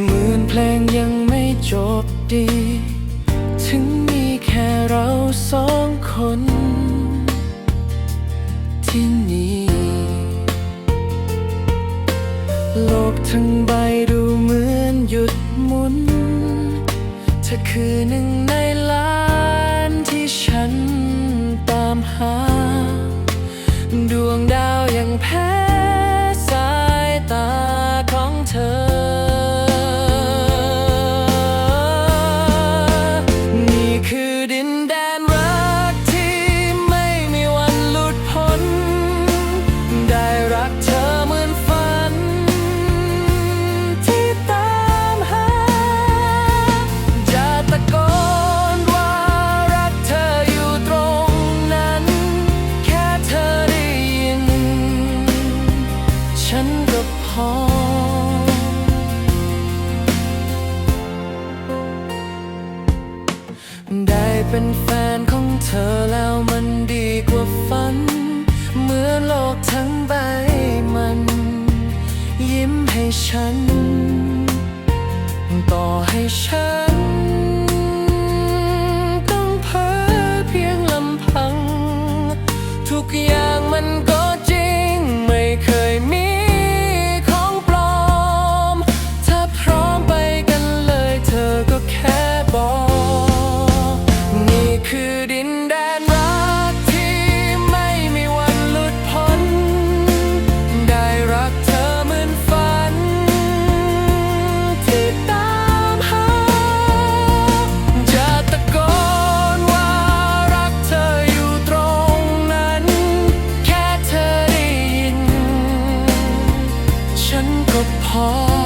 เหมือนเพลงยังไม่จบดี ถึงมีแค่เราสองคน ที่นี่ โลกทั้งใบดูเหมือนหยุดหมุน เธอคือหนึ่งใน หอมได้เป็นแฟนของเธอแล้วมันดีกว่าฝัน เหมือนโลกทั้งใบมัน ยิ้มให้ฉัน ต่อให้ฉันต้องเพ้อเพียงลำพัง ทุกอย่างมันก็ 好。